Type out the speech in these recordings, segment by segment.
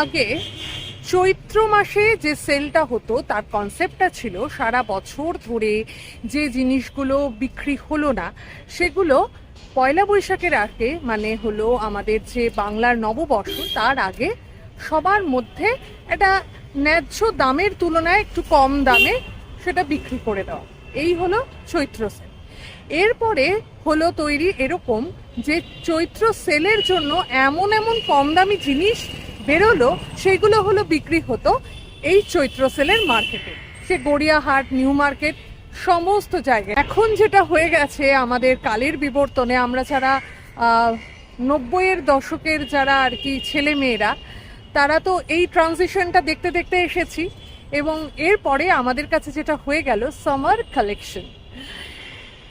আগে চৈত্র মাসে যে সেলটা হতো, তার কনসেপ্টটা ছিল সারা বছর ধরে যে জিনিসগুলো বিক্রি হলো না, সেগুলো পয়লা বৈশাখের আগে মানে হলো আমাদের যে বাংলার নববর্ষ, তার আগে সবার মধ্যে একটা ন্যায্য দামের তুলনায় একটু কম দামে সেটা বিক্রি করে দেওয়া। এই হলো চৈত্র সেল। এরপরে হলো তৈরি এরকম যে চৈত্র সেলের জন্য এমন এমন কম দামি জিনিস বেরোলো, সেগুলো হলো বিক্রি হতো এই চৈত্র সেলের মার্কেটে। সে গড়িয়াহাট, নিউ মার্কেট, সমস্ত জায়গায়। এখন যেটা হয়ে গেছে আমাদের কালের বিবর্তনে, আমরা যারা নব্বইয়ের দশকের যারা আর কি ছেলে মেয়েরা, তারা তো এই ট্রানজিশনটা দেখতে দেখতে এসেছি এবং এরপরে আমাদের কাছে যেটা হয়ে গেল সামার কালেকশন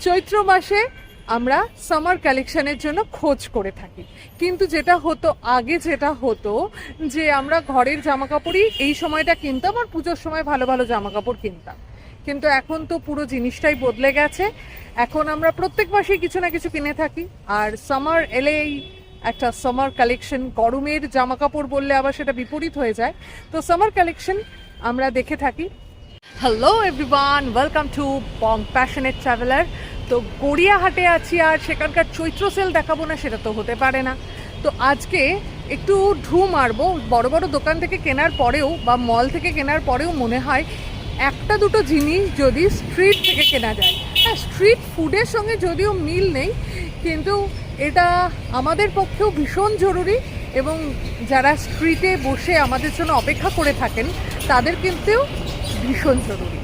চৈত্র মাসে আমরা সামার কালেকশনের জন্য খোঁজ করে থাকি। কিন্তু যেটা হতো, আগে যেটা হতো যে আমরা ঘরের জামা কাপড়ই এই সময়টা কিনতাম আর পুজোর সময় ভালো ভালো জামা কাপড় কিনতাম। কিন্তু এখন তো পুরো জিনিসটাই বদলে গেছে। এখন আমরা প্রত্যেক মাসেই কিছু না কিছু কিনে থাকি। আর সামার এলেই একটা সামার কালেকশন গরমের জামা কাপড় বললে আবার সেটা বিপরীত হয়ে যায়। তো সামার কালেকশন আমরা দেখে থাকি। Hello everyone welcome to bong passionate traveller তো গড়িয়াহাটে আছি আর সেখানকার চৈত্র সেল দেখাবো না, সেটা তো হতে পারে না। তো আজকে একটু ঢু মারবো, বড় বড় দোকান থেকে কেনার পরেও বা মল থেকে কেনার পরেও মনে হয় একটা দুটো জিনিস যদি স্ট্রিট থেকে কেনা যায়। হ্যাঁ স্ট্রিট ফুডের সঙ্গে যদিও মিল নেই, কিন্তু এটা আমাদের পক্ষেও ভীষণ জরুরি এবং যারা স্ট্রিটে বসে আমাদের জন্য অপেক্ষা করে থাকেন, তাদের কিন্তু ভীষণ জরুরি।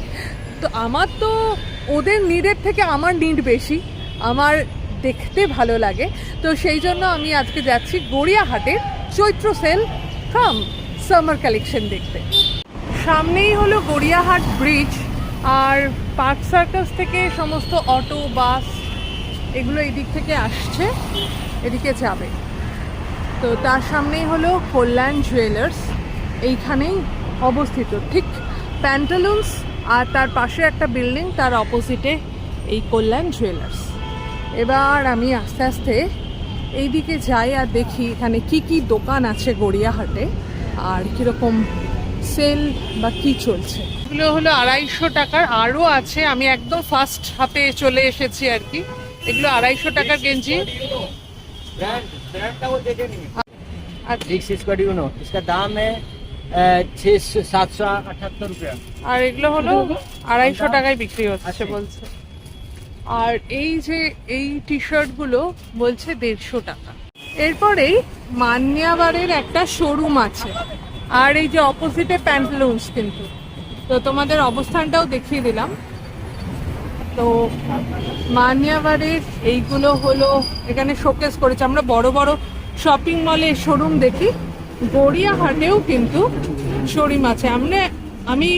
তো আমার তো ওদের নিডের থেকে আমার নিড বেশি। আমার দেখতে ভালো লাগে। তো সেই জন্য আমি আজকে যাচ্ছি গড়িয়াহাটের Chaitra sale from summer collection দেখতে। সামনেই হলো গড়িয়াহাট ব্রিজ আর পার্ক সার্কাস থেকে সমস্ত অটো বাস এগুলো এদিক থেকে আসছে, এদিকে যাবে। তো তার সামনেই হলো কল্যাণ জুয়েলার্স এইখানেই অবস্থিত। ঠিক প্যান্টালুন্স আর তার পাশে একটা বিল্ডিং তার অপোজিটে এই কল্যাণ জুয়েলার্স এবার আমি আস্তে আস্তে এইদিকে যাই আর দেখি এখানে কি কি দোকান আছে গড়িয়াহাটে আর কীরকম সেল বা কি চলছে এগুলো হলো আড়াইশো টাকার আরও আছে আমি একদম ফার্স্ট হাতে চলে এসেছি আর কি এগুলো আড়াইশো টাকার গেঞ্জি আচ্ছা सिक्स इसका ड्यूनो इसका दाम है সাতশো আঠাত্তর রুপিয়া আর এগুলো হলো আড়াইশো টাকায় বিক্রি হচ্ছে বলছে। আর এই যে এই টি শার্টগুলো বলছে দেড়শো টাকা। এরপরেই মান্যাবারের একটা শোরুম আছে। আর এই যে অপোজিটে প্যান্টলুমস কিন্তু। তো তোমাদের অবস্থানটাও দেখিয়ে দিলাম। তো মানিয়াবাড়ির এইগুলো হলো এখানে শোকেস করেছে। আমরা বড় বড় শপিং মলে শোরুম দেখি। গড়িয়াহাটেও কিন্তু শোরুম আছে। আমরা আমি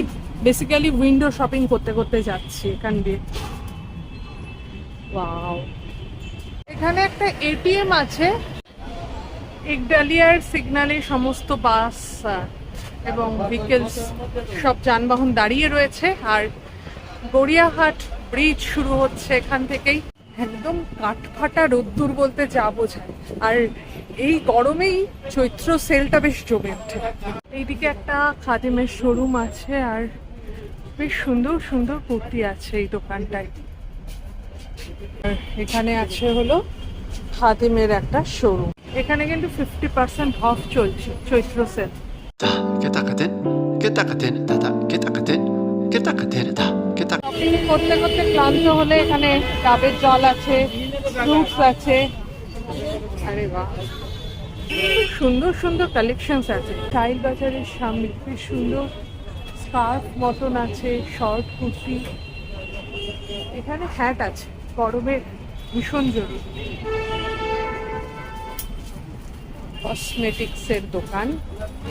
বেসিক্যালি উইন্ডো শপিং করতে করতে যাচ্ছি এখান দিয়ে। এখানে একটা এটিএম আছে। ইকডালিয়ার সিগনালে সমস্ত বাস এবং ভেহিকেলস সব যানবাহন দাঁড়িয়ে রয়েছে। আর গড়িয়াহাট ব্রিজ শুরু হচ্ছে এখান থেকেই। একদম কাঠফাটা রোদ্দুর বলতে যা বোঝায়। আর এই গরমেই চৈত্র সেলটা বেশ জমে ওঠে। এইদিকে একটা খাদিমের শোরুম আছে আর বেশ সুন্দর সুন্দর কুর্তি আছে এই দোকানটায়। এখানে আছে হলো খাদিমের একটা শোরুম এখানে কিন্তু ফিফটি পার্সেন্ট অফ চলছে চৈত্র সেল কে তাকাতেন? কে তাকাতেন? দাদা, কে তাকাতেন? কে তাকাতেন? দাদা থাকে। তা করতে করতে ক্লান্ত হলে এখানে ডাবের জল আছে ফ্রুটস আছে। আরে বাহ। সুন্দর সুন্দর কালেকশনস আছে। টাইল বাজারের সামনে খুব সুন্দর স্কার্ফ মতন আছে শর্ট কুর্তি। এখানে হ্যাট আছে, গরমে ভীষণ জরুরি। কসমেটিক্সের দোকান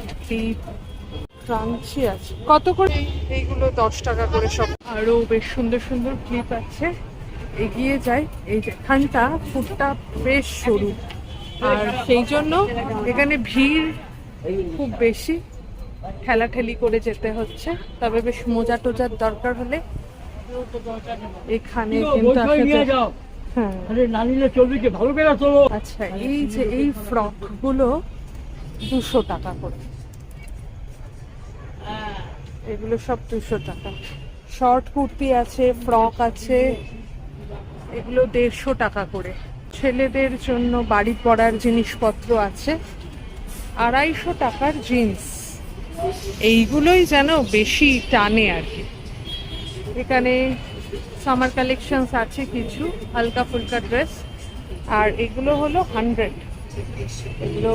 একটি ক্রাঞ্চি আছে। কত করে? এইগুলো দশ টাকা করে সব। আরও বেশ সুন্দর সুন্দর ক্লিপ আছে। এগিয়ে যায় এই যে এখানটা ফুটটা বেশ সরু। আর সেই জন্য এখানে ভিড় খুব বেশি। ঠেলাঠেলি করে যেতে হচ্ছে। তবে বেশ মোজা টোজার দরকার হলে এখানে কিন্তু হ্যাঁ। আরে না নিলে চলবে কি? ভালো করে চলো। আচ্ছা এই যে এই ফ্রকগুলো দুশো টাকা করে। এগুলো সব দুশো টাকা। শর্ট কুর্তি আছে ফ্রক আছে, এগুলো দেড়শো টাকা করে। ছেলেদের জন্য বাড়ি পড়ার জিনিসপত্র আছে, আড়াইশো টাকার জিন্স এইগুলোই যেন বেশি টানে আর কি। এখানে সামার কালেকশনস আছে কিছু, হালকা ফুলকা ড্রেস আর এগুলো হলো হান্ড্রেড এগুলো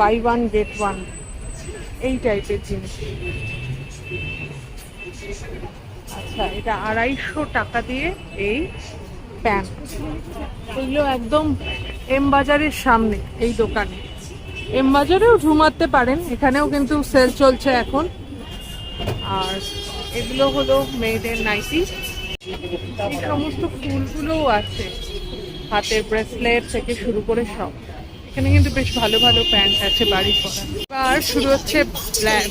বাই ওয়ান গেট ওয়ান এই টাইপের জিনিস। আচ্ছা এটা আড়াইশো টাকা দিয়ে এই প্যান্ট। এগুলো একদম এম বাজারের সামনে এই দোকানে। এম বাজারেও ঝুমাতে পারেন, এখানেও কিন্তু সেল চলছে এখন। আর এগুলো হলো মেয়েদের নাইটি এই সমস্ত ফুলগুলোও আছে, হাতের ব্রেসলেট থেকে শুরু করে সব। এখানে কিন্তু বেশ ভালো ভালো প্যান্ট আছে বাড়ির পরা। আর শুরু হচ্ছে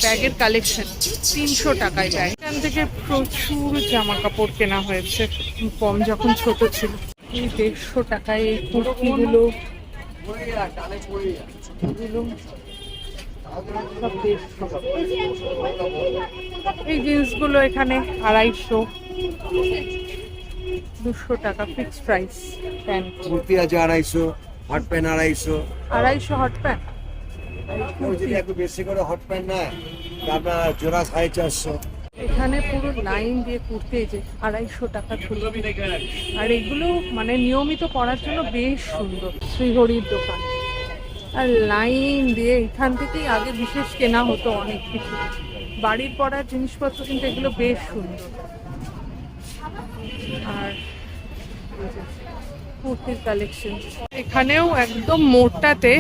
ব্যাগের কালেকশন তিনশো টাকায় ব্যাগ এখান থেকে প্রচুর জামা কাপড় কেনা হয়েছে, কম যখন ছোট ছিল। এই দেড়শো টাকায় এই কুর্তিগুলো। এই জিন্সগুলো এখানে আড়াইশো। দুশো টাকা ফিক্স প্রাইস প্যান্ট কুর্তি আছে আড়াইশো। হট প্যান্ট আড়াইশো। আড়াইশো হট প্যান্ট যদি একটু বেশি করে হট নেয় আপনার জোড়া সাড়ে চারশো। এখানে পুরো লাইন দিয়ে কুর্তে যে আড়াইশো টাকা আর এগুলো মানে নিয়মিত পরার জন্য বেশ সুন্দর। শ্রীহরির দোকান। আর লাইন দিয়ে এখান থেকেই আগে বিশেষ কেনা হতো অনেক কিছু। বাড়ির পড়ার জিনিসপত্র কিন্তু এগুলো বেশ সুন্দর। কুর্তির কালেকশন এখানেও একদম মোটাতে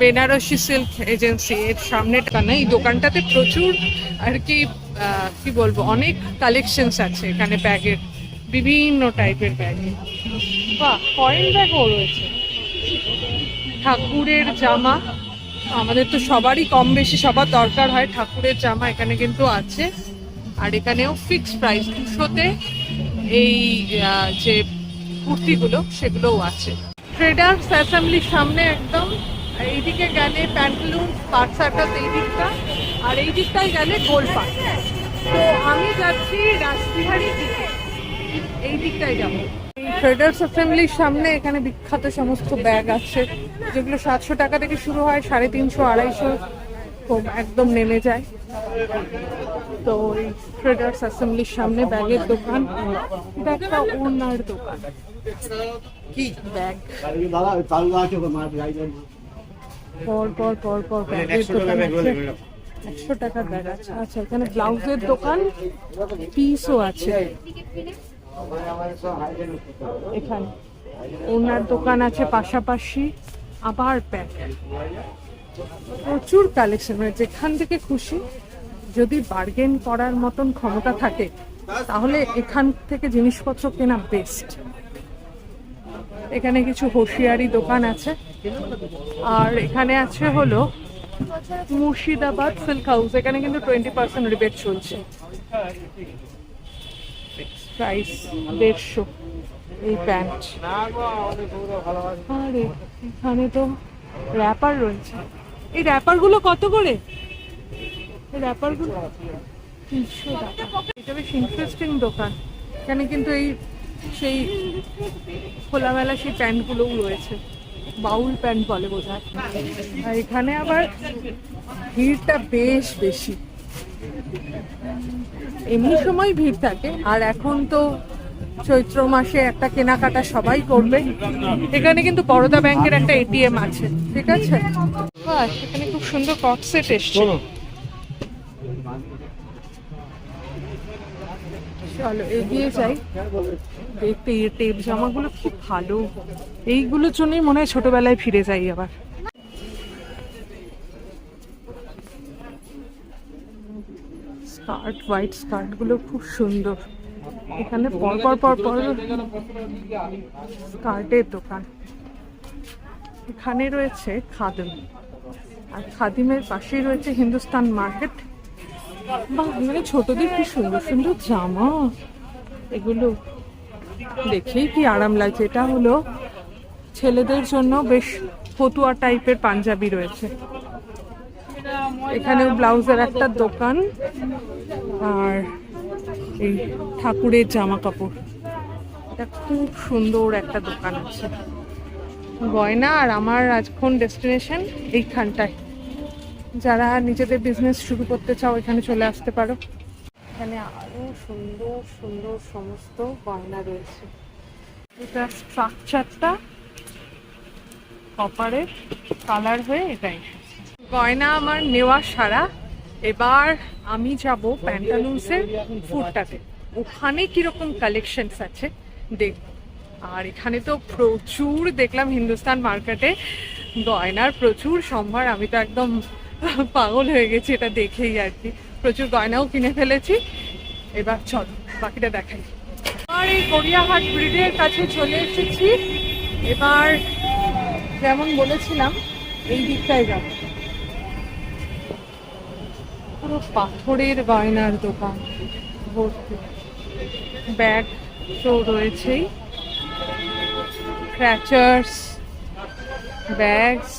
বেনারসি সিল্ক এজেন্সি এর সামনে টানা এই দোকানটাতে প্রচুর আর কি কি বলব, অনেক কালেকশনস আছে এখানে ব্যাগের বিভিন্ন টাইপের ব্যাগ বাহ কয়েন ব্যাগও রয়েছে। ঠাকুরের জামা, আমাদের তো সবারই কম বেশি সবার দরকার হয় ঠাকুরের জামা, এখানে কিন্তু আছে। আর এখানেও ফিক্সড প্রাইস দুশোতে এই যে কুর্তিগুলো সেগুলোও আছে। ট্রেডার্স অ্যাসেম্বলির সামনে একদম, এইদিকে গেলে প্যান্টালুন পাট সার্কাস এই দিকটা আর এই দিকটায় গেলে গোলপাট তো আমি যাচ্ছি রাসবিহারি দিকে এই দিকটায় যাব ট্রেডার্স অ্যাসেম্বলির সামনে এখানে বিখ্যাত সমস্ত ব্যাগ আছে, যেগুলো সাতশো টাকা থেকে শুরু হয়, সাড়ে তিনশো, আড়াইশো। খুব একদম নেমে যায়। তো এই ট্রেডার্স অ্যাসেম্বলির সামনে ব্যাগের দোকান। এটা একটা ওনার দোকান। কি? ব্যাগ। দাদা চালু পর পর পর পর ব্যাগের দোকান আছে। একশো টাকার ব্যাগ আছে। আচ্ছা এখানে ব্লাউজের দোকান পিসও আছে। এখানে। ওনার দোকান আছে পাশাপাশি আবার ব্যাগ প্রচুর কালেকশন মানে যেখান থেকে খুশি, যদি বার্গেন করার মতন ক্ষমতা থাকে, তাহলে এখান থেকে জিনিসপত্র কেনা বেস্ট এখানে কিছু হোশিয়ারি দোকান আছে, আর এখানে আছে হলো মুর্শিদাবাদ সিল্ক হাউস এখানে কিন্তু টোয়েন্টি পার্সেন্ট রিবেট চলছে। প্রাইস দেড়শো এই প্যান্ট আরে, এখানে তো র্যাপার রয়েছে। এই র্যাপারগুলো কত করে? এই র্যাপারগুলো তিনশো টাকা। এটা বেশ ইন্টারেস্টিং দোকান। এখানে কিন্তু এই সেই খোলামেলা সেই প্যান্টগুলোও রয়েছে। বাউল প্যান্ট বলে বোঝায় আর এখানে আবার ভিড়টা বেশ বেশি। এমনি সময় ভিড় থাকে। আর এখন তো চৈত্র মাসে একটা কেনাকাটা সবাই করবে। এখানে কিন্তু বরোদা ব্যাংকের একটা এটিএম আছে ঠিক আছে? বাহ এখানে খুব সুন্দর কট সেট এসছে। চলো এগিয়ে যাই। দেখতে এই টেপ জামাগুলো খুব ভালো। এইগুলোর জন্যই মনে হয় ছোটবেলায় ফিরে যাই আবার। স্কার্ট হোয়াইট স্কার্টগুলো খুব সুন্দর। এখানে পর পর পর পর স্কার্টের দোকান। এখানে রয়েছে খাদিম। আর খাদিমের পাশেই রয়েছে হিন্দুস্তান মার্কেট। বাহ মানে ছোটদের কি সুন্দর সুন্দর জামা। এগুলো দেখেই কি আরাম লাগছে। এটা হলো ছেলেদের জন্য বেশ ফতুয়া টাইপের পাঞ্জাবি রয়েছে। এখানেও ব্লাউজের একটা দোকান। আর এই ঠাকুরের জামা কাপড় এটা খুব সুন্দর একটা দোকান আছে। গয়না আর আমার আজক্ষণ ডেস্টিনেশন এইখানটায়। যারা নিজেদের বিজনেস শুরু করতে চাও, এখানে চলে আসতে পারো। এখানে আরও সুন্দর সুন্দর সমস্ত গয়না রয়েছে। এটা স্ট্রাকচারটা কপারের কালার হয়ে এটা এসেছে। গয়না আমার নেওয়া সারা। এবার আমি যাব প্যান্টালুন্সের ফুডটাতে ওখানে কীরকম কালেকশনস আছে দেখব। আর এখানে তো প্রচুর দেখলাম হিন্দুস্তান মার্কেটে গয়নার প্রচুর সম্ভার। আমি তো একদম পাগল হয়ে গেছি এটা দেখেই আর কি। প্রচুর গয়নাও কিনে ফেলেছি। এবার চল, বাকিটা দেখাই। আর এই গড়িয়াহাট ব্রিডের কাছে চলে এসেছি। এবার যেমন বলেছিলাম, এই দিকটায় যাব। পুরো পাথরের গয়নার দোকান ভর্তি। ব্যাগ তো রয়েছেই। ক্র্যাচার্স ব্যাগস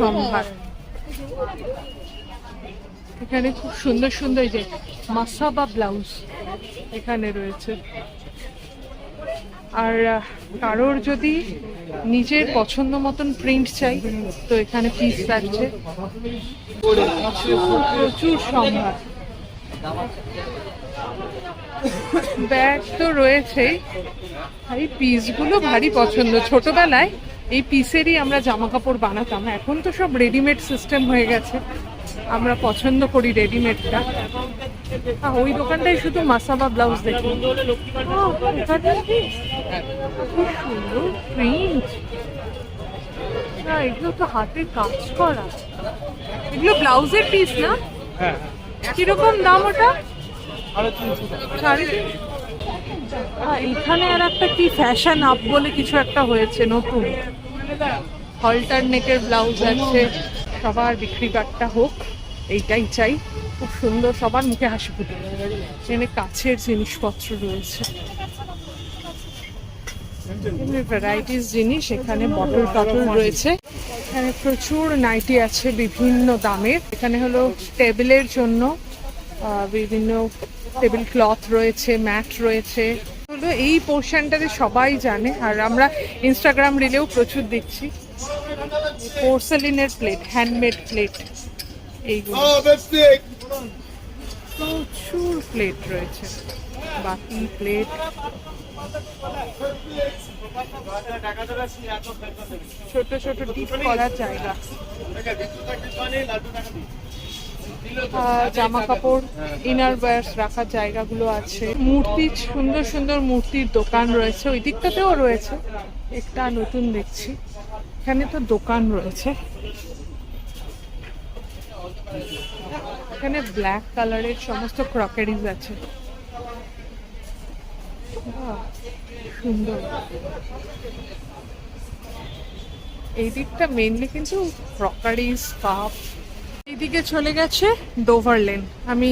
সম্ভার। এখানে খুব সুন্দর সুন্দর যে মাসাবা ব্লাউজ এখানে রয়েছে। আর কারোর যদি নিজের পছন্দ মতন প্রিন্ট চাই, তো এখানে পিস থাকছে। প্রচুর সম্ভার। ব্যাগ তো রয়েছেই। এই পিসগুলো ভারী পছন্দ। ছোটবেলায় এই পিসেরই আমরা জামা কাপড় বানাতাম। এখন তো সব রেডিমেড সিস্টেম হয়ে গেছে। আমরা পছন্দ করি রেডিমেডটা ওই দোকানটাই শুধু মাসাবা ব্লাউজ দেখি। এখানে খুব সুন্দর প্রিন্ট না এগুলো তো হাতের কাজ করা। এগুলো ব্লাউজের পিস না? কীরকম দাম ওটা? সাড়ে এখানে আর একটা কি ফ্যাশন আপ বলে কিছু একটা হয়েছে নতুন। হলটার নেকের ব্লাউজ আছে সবার বিক্রি বাট্টা হোক। এইটাই চাই। খুব সুন্দর সবার মুখে হাসি ফুটে এখানে কাছের জিনিসপত্র রয়েছে। ভ্যারাইটিস জিনিস, এখানে বটল টটল রয়েছে। এখানে প্রচুর নাইটি আছে বিভিন্ন দামের। এখানে হলো টেবিলের জন্য বিভিন্ন টেবিল ক্লথ রয়েছে ম্যাট রয়েছে। হলো এই পোর্শনটাতে সবাই জানে। আর আমরা ইনস্টাগ্রাম রিলেও প্রচুর দেখছি। পোর্সেলিনের প্লেট হ্যান্ডমেড প্লেট প্রচুর প্লেট রয়েছে। বাকি প্লেট ছোট ছোট ডিপ করার জায়গা। জামা কাপড় ইনার ওয়্যার্স রাখার জায়গাগুলো আছে। মূর্তি সুন্দর সুন্দর মূর্তির দোকান রয়েছে। ওই দিকটাতেও রয়েছে। একটা নতুন দেখছি। এখানে তো দোকান রয়েছে। এখানে ব্ল্যাক কালারের সমস্ত ক্রকারিজ আছে। সুন্দর। এই দিকটা মেনলি কিন্তু ক্রকারিজ কাপ এইদিকে চলে গেছে ডোভার লেন আমি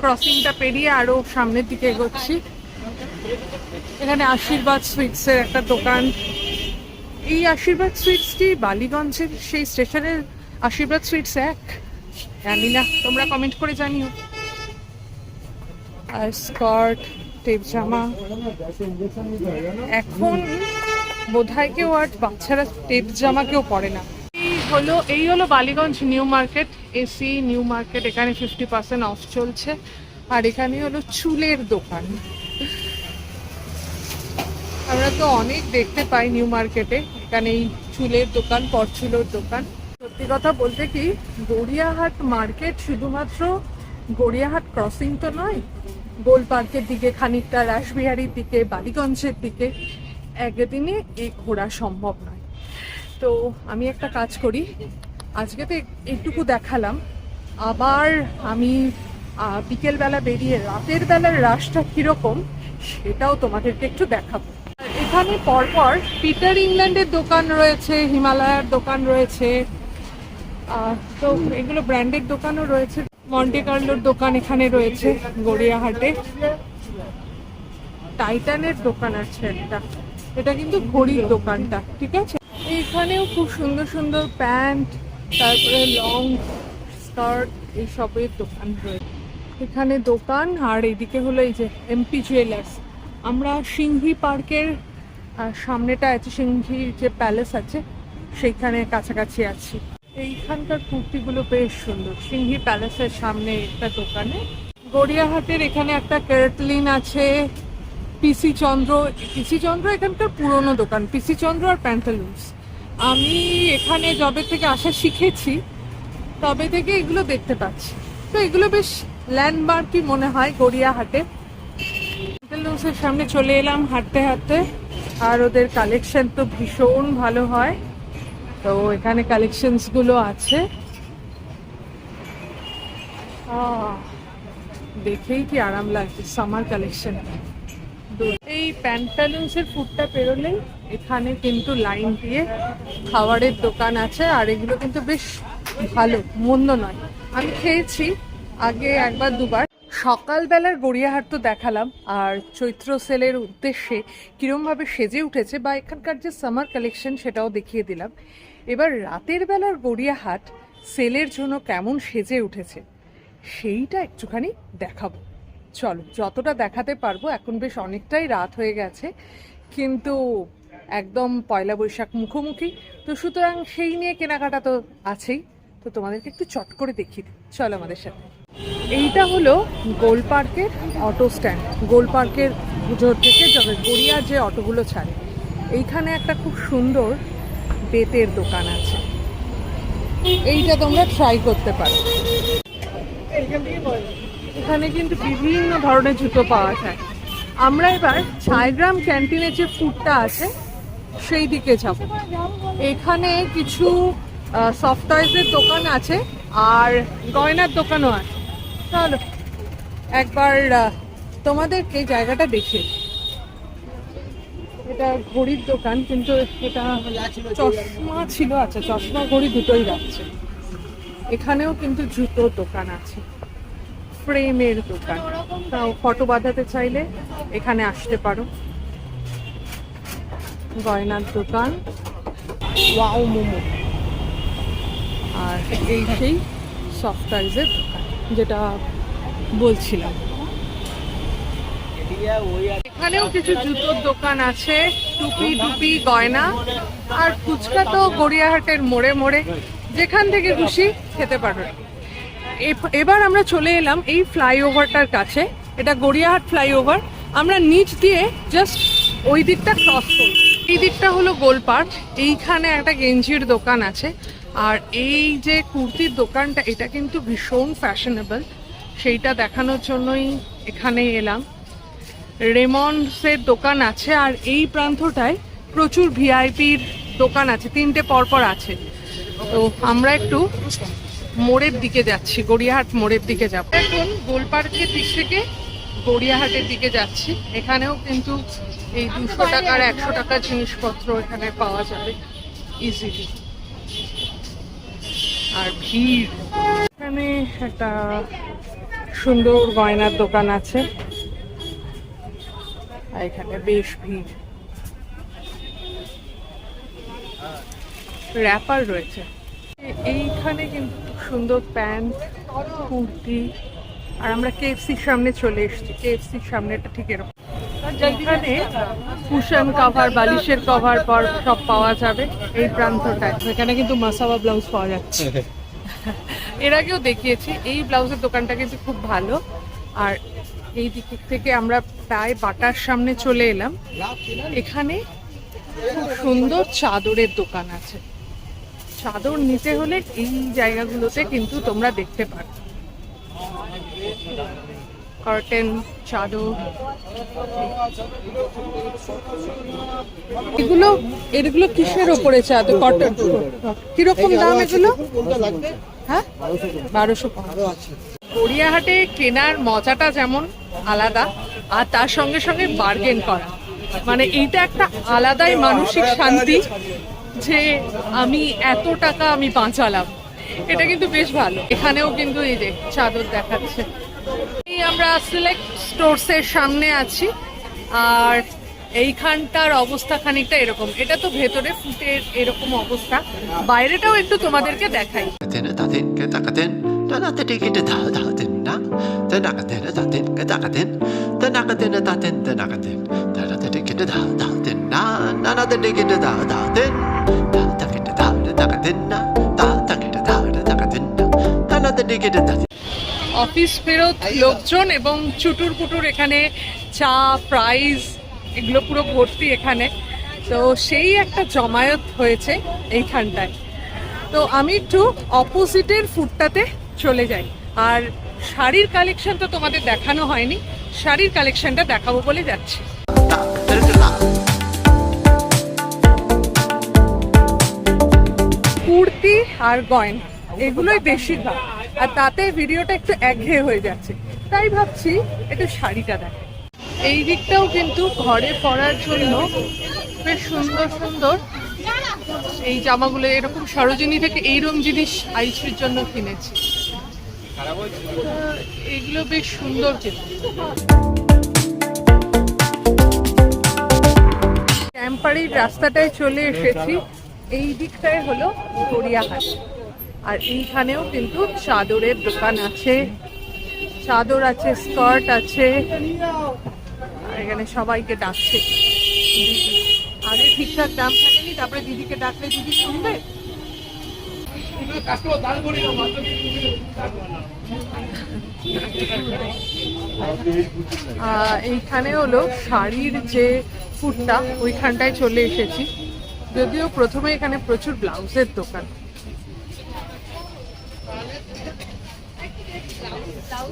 ক্রসিংটা পেরিয়ে আরও সামনের দিকে এগোচ্ছি। এখানে আশীর্বাদ সুইটসের একটা দোকান। এই আশীর্বাদ সুইটসটি বালিগঞ্জের সেই স্টেশনের আশীর্বাদ সুইটস এক। জানি তোমরা কমেন্ট করে জানিও। আর স্কার্ট, টেপ জামা। এখন বোধহয় কেউ আর বাচ্চারা টেপ জামা কেউ পরে না। হলো, এই হলো Ballygunge new market AC new market, এখানে ফিফটি পার্সেন্ট অফ চলছে। আর এখানে হলো চুলের দোকান। আমরা তো অনেক দেখতে পাই নিউ মার্কেটে, এখানে এই চুলের দোকান, পরচুলোর দোকান। সত্যি কথা বলতে কি, গড়িয়াহাট মার্কেট শুধুমাত্র গড়িয়াহাট ক্রসিং তো নয় গোল পার্কের দিকে খানিকটা রাসবিহারির দিকে, বালিগঞ্জের দিকে, একদিনে এই ঘোরা সম্ভব নয়। তো আমি একটা কাজ করি, আজকে তো এইটুকু দেখালাম। আবার আমি বিকেলবেলা বেরিয়ে রাতের বেলার রাসটা কীরকম, সেটাও তোমাদেরকে একটু দেখাবো। এখানে পরপর পিটার ইংল্যান্ডের দোকান রয়েছে, হিমালয়ার দোকান রয়েছে তো এগুলো ব্র্যান্ডেড দোকানও রয়েছে। মন্টে কার্লোর দোকান এখানে রয়েছে, গড়িয়াহাটে। টাইটানের দোকান আছে একটা। এটা কিন্তু ঘড়ির দোকানটা, ঠিক আছে? এইখানেও খুব সুন্দর সুন্দর প্যান্ট, তারপরে লং স্কার্ট, এইসবের দোকান রয়েছে এখানে দোকান, আর এদিকে হলো এই যে এমপি জুয়েলার্স আমরা সিংহি পার্কের সামনেটা আছে সিংহি যে প্যালেস আছে, সেইখানে কাছাকাছি আছি। এইখানকার কুর্তিগুলো বেশ সুন্দর। সিংহি প্যালেসের সামনে একটা দোকানে। গড়িয়াহাটের এখানে একটা কেরাটলিন আছে, পিসি চন্দ্র। পিসি চন্দ্র এখানকার পুরনো দোকান, পিসি চন্দ্র আর প্যান্টালুন্স। আমি এখানে যবে থেকে আসা শিখেছি, তবে থেকে এগুলো দেখতে পাচ্ছি। তো এগুলো বেশ ল্যান্ডমার্কই মনে হয় গড়িয়াহাটে। প্যান্টালুন্সের সামনে চলে এলাম হাঁটতে হাঁটতে, আর ওদের কালেকশন তো ভীষণ ভালো হয়। তো এখানে কালেকশনসগুলো আছে। দেখেই কি আরাম লাগছে সামার কালেকশন এই প্যান্টালুন্সের ফুডটা পেরোলেই এখানে কিন্তু লাইন দিয়ে খাবারের দোকান আছে, আর এগুলো কিন্তু বেশ ভালো, মন্দ নয়। আমি খেয়েছি, আগে একবার দুবার। সকালবেলার গড়িয়াহাট তো দেখালাম, আর চৈত্র সেলের উদ্দেশ্যে কিরমভাবে সেজে উঠেছে বা এখানকার যে সামার কালেকশন সেটাও দেখিয়ে দিলাম। এবার রাতের বেলার গড়িয়াহাট সেলের জন্য কেমন সেজে উঠেছে, সেইটা একটুখানি দেখাবো। চলো, যতটা দেখাতে পারব, এখন বেশ অনেকটাই রাত হয়ে গেছে, কিন্তু একদম পয়লা বৈশাখ মুখোমুখি। তো সুতরাং সেই নিয়ে কেনাকাটা তো আছেই, তো তোমাদেরকে একটু চট করে দিই। চলো আমাদের সাথে। এইটা হলো গোল পার্কের অটো স্ট্যান্ড। গোল পার্কের পুজোর থেকে গড়িয়ার যে অটোগুলো ছাড়ে, এইখানে একটা খুব সুন্দর বেতের দোকান আছে। এইটা তোমরা ট্রাই করতে পারো। এখানে কিন্তু বিভিন্ন ধরনের জুতো পাওয়া যায়। আমরা এবার ছাইগ্রাম ক্যান্টিনের যে ফুডটা আছে, সেই দিকে যাব। এখানে কিছু সফট টয়েসের দোকান আছে, আর গয়নার দোকানও আছে। চলো, একবার তোমাদেরকে জায়গাটা দেখে এটা ঘড়ির দোকান, কিন্তু এটা চশমা ছিল আচ্ছা চশমা, ঘড়ি দুটোই রাখছে। এখানেও কিন্তু জুতোর দোকান আছে, ফ্রেমের দোকান। তাও ফটো বাঁধাতে চাইলে এখানে আসতে পারো। গয়নার দোকান, ওয়াও মোমো। আর এই সেই দোকান, যেটা বলছিলাম। এখানেও কিছু জুতোর দোকান আছে, টুপি টুপি, গয়না, আর ফুচকা তো গড়িয়াহাটের মোড়ে মোড়ে। যেখান থেকে খুশি খেতে পারো। এ- এবার আমরা চলে এলাম এই ফ্লাইওভারটার কাছে। এটা গড়িয়াহাট ফ্লাইওভার। আমরা নিচ দিয়ে জাস্ট ওই দিকটা ক্রস করি এই দিকটা হলো গোল পার্ক এইখানে একটা গেঞ্জির দোকান আছে। আর এই যে কুর্তির দোকানটা, এটা কিন্তু ভীষণ ফ্যাশনেবল সেইটা দেখানোর জন্যই এখানে এলাম। রেমন্ডসের দোকান আছে আর এই প্রান্তটায় প্রচুর ভিআইপির দোকান আছে, তিনটে পরপর আছে। তো আমরা একটু মোড়ের দিকে যাচ্ছি, গড়িয়াহাট মোড়ের দিকে যাব। এখন গোলপার্কের দিক থেকে গড়িয়াহাটের দিকে যাচ্ছি। এখানেও কিন্তু এই দুশো টাকার, একশো টাকার জিনিসপত্র এখানে পাওয়া যাবে ইজিলি আর ভিড়। এখানে একটা সুন্দর গয়নার দোকান আছে। এখানে বেশ ভিড়। র্যাপার রয়েছে। এইখানে কিন্তু সুন্দর প্যান্ট কুর্তি আর আমরা কেএফসির সামনে চলে এসেছি। কেএফসির সামনেটা ঠিক এরকম। যেখানে কুশন কভার বালিশের কভার পর সব পাওয়া যাবে এই প্রান্তটায়। এখানে কিন্তু মাসাবা ব্লাউজ পাওয়া যাচ্ছে। এর আগেও দেখিয়েছি এই ব্লাউজের দোকানটা কিন্তু খুব ভালো। আর এই দিক থেকে আমরা প্রায় বাটার সামনে চলে এলাম। এখানে খুব সুন্দর চাদরের দোকান আছে। চাদর নিতে হলে এই জায়গাগুলোতে কিন্তু তোমরা দেখতে পারো। কার্টেন চাদর। এগুলো এগুলো কিসের ওপরে চাদর? কটন কীরকম দাম এগুলো? হ্যাঁ? বারোশো গড়িয়াহাটে কেনার মজাটা যেমন আলাদা, আর তার সঙ্গে সঙ্গে বার্গেন করা। মানে এইটা একটা আলাদাই মানসিক শান্তি যে আমি এত টাকা আমি বাঁচালাম। এটা কিন্তু বেশ ভালো। এখানেও কিন্তু এই যে চাদর দেখাচ্ছে। আমরা সিলেক্ট স্টোরসের সামনে আছি, আর এইখানটার অবস্থা খানিকটা এরকম। এটা তো ভেতরে ফুটের এরকম অবস্থা। বাইরেটাও একটু তোমাদেরকে দেখাই। Tin অফিস ফেরত লোকজন এবং চুটুর পুটুর এখানে চা প্রাইজ এগুলো পুরো ভর্তি এখানে। তো সেই একটা জমায়েত হয়েছে এইখানটায়। তো আমি একটু অপোজিটের ফুটটাতে চলে যাই। আর শাড়ির কালেকশন তো তোমাদের দেখানো হয়নি, শাড়ির কালেকশনটা দেখাবো বলে যাচ্ছি। কুর্তি আর গয়না, এগুলোই বেশিরভাগ। আর তাতে ভিডিওটা একটু একঘেয়ে হয়ে যাচ্ছে। তাই ভাবছি একটু শাড়িটা দেখ। এই দিকটাও কিন্তু ঘরে পরার জন্য বেশ সুন্দর সুন্দর এই জামাগুলো, এরকম সরোজিনী থেকে এইরকম জিনিস আইসির জন্য কিনেছি। এগুলো বেশ সুন্দর ক্যাম্পারির রাস্তাটায় চলে এসেছি। এই দিকটায় হলো গড়িয়াহাট। আর এইখানেও কিন্তু চাদরের দোকান আছে। চাদর আছে স্কার্ট আছে। এখানে সবাইকে ডাকছে। দিদি। আগে ঠিকঠাক দাম থাকেনি তারপরে দিদিকে ডাকলে দিদি শুনবে? এইখানে হলো শাড়ির যে ফুটটা ওইখানটায় চলে এসেছি। যদিও প্রথমে এখানে প্রচুর ব্লাউজের দোকান।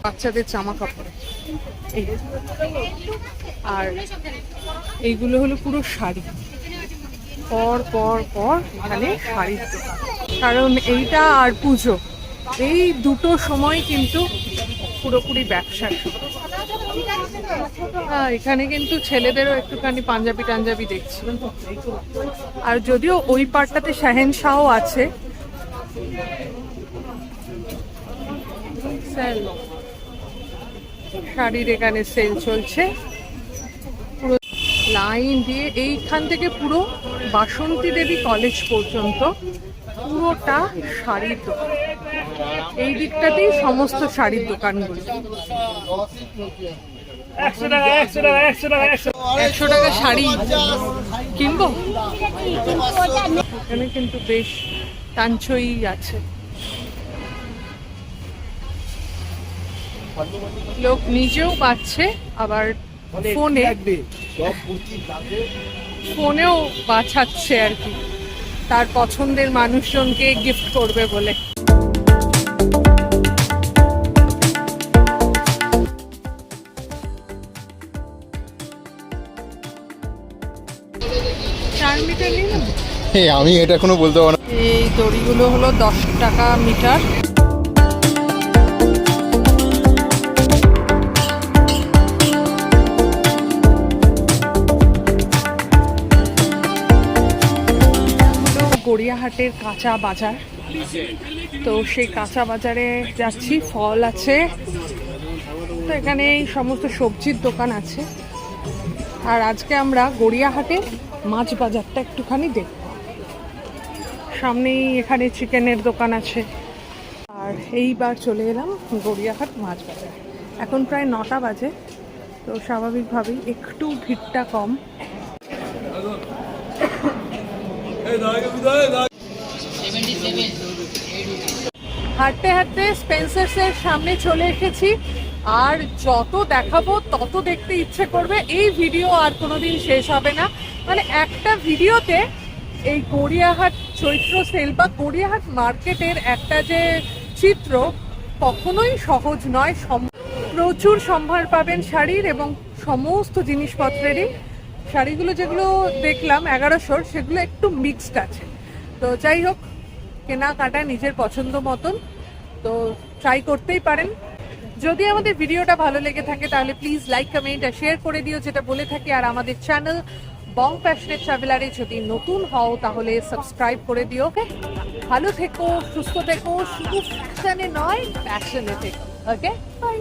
বাচ্চাদের জামা কাপড় আর এইগুলো হলো পুরো শাড়ি। পর পর পর এখানে শাড়ির দোকান। কারণ এইটা আর পুজো। এই দুটো সময় কিন্তু পুরোপুরি ব্যবসা। হ্যাঁ এখানে কিন্তু ছেলেদেরও একটুখানি পাঞ্জাবি টাঞ্জাবি দেখছি। আর যদিও ওই পার্টটাতে শাহেন শাহ আছে। শাড়ির এখানে সেল চলছে। পুরো লাইন দিয়ে এইখান থেকে পুরো বাসন্তী দেবী কলেজ পর্যন্ত। পুরোটা শাড়ির দোকান। এই দিকটাতেই সমস্ত শাড়ির দোকানগুলো। একশো টাকা শাড়ি কিনবো? এখানে কিন্তু বেশ টাঞ্চই আছে। লোক নিজেও পাচ্ছে আবার ফোনে ফোনেও বাছাচ্ছে আর কি। তার পছন্দের মানুষজনকে গিফট করবে বলে। আমি এটা কোনো বলতে পারব না। এই দড়িগুলো হলো দশ টাকা মিটার। গড়িয়াহাটের কাঁচা বাজার। তো সেই কাঁচা বাজারে যাচ্ছি, ফল আছে। তো এখানে এই সমস্ত সবজির দোকান আছে। আর আজকে আমরা গড়িয়াহাটের মাছ বাজারটা একটুখানি দেখব। সামনেই এখানে চিকেনের দোকান আছে। আর এইবার চলে এলাম গড়িয়াহাট মাছ বাজার। এখন প্রায় নটা বাজে, তো স্বাভাবিকভাবেই একটু ভিড়টা কম। হাঁটতে হাঁটতে স্পেন্সার্সের সামনে চলে এসেছি। আর যত দেখাবো, তত দেখতে ইচ্ছে করবে। এই ভিডিও আর কোনোদিন শেষ হবে না। মানে একটা ভিডিওতে এই গড়িয়াহাট চৈত্র সেল বা গড়িয়াহাট মার্কেটের একটা যে চিত্র, কখনোই সহজ নয়। প্রচুর সম্ভার পাবেন শাড়ির এবং সমস্ত জিনিসপত্রেরই। শাড়িগুলো যেগুলো দেখলাম, এগারোশোর, সেগুলো একটু মিক্সড আছে। তো যাই হোক কেনাকাটা নিজের পছন্দ মতন, তো ট্রাই করতেই পারেন। যদি আমাদের ভিডিওটা ভালো লেগে থাকে, তাহলে প্লিজ লাইক কমেন্ট আর শেয়ার করে দিও, যেটা বলে থাকি। আর আমাদের চ্যানেল বং প্যাশনেট ট্রাভেলারে যদি নতুন হও, তাহলে সাবস্ক্রাইব করে দিও ওকে ভালো থেকো, সুস্থ থেকো, শুধু ফ্যাশনে নয় প্যাশনে থেকো ওকে বাই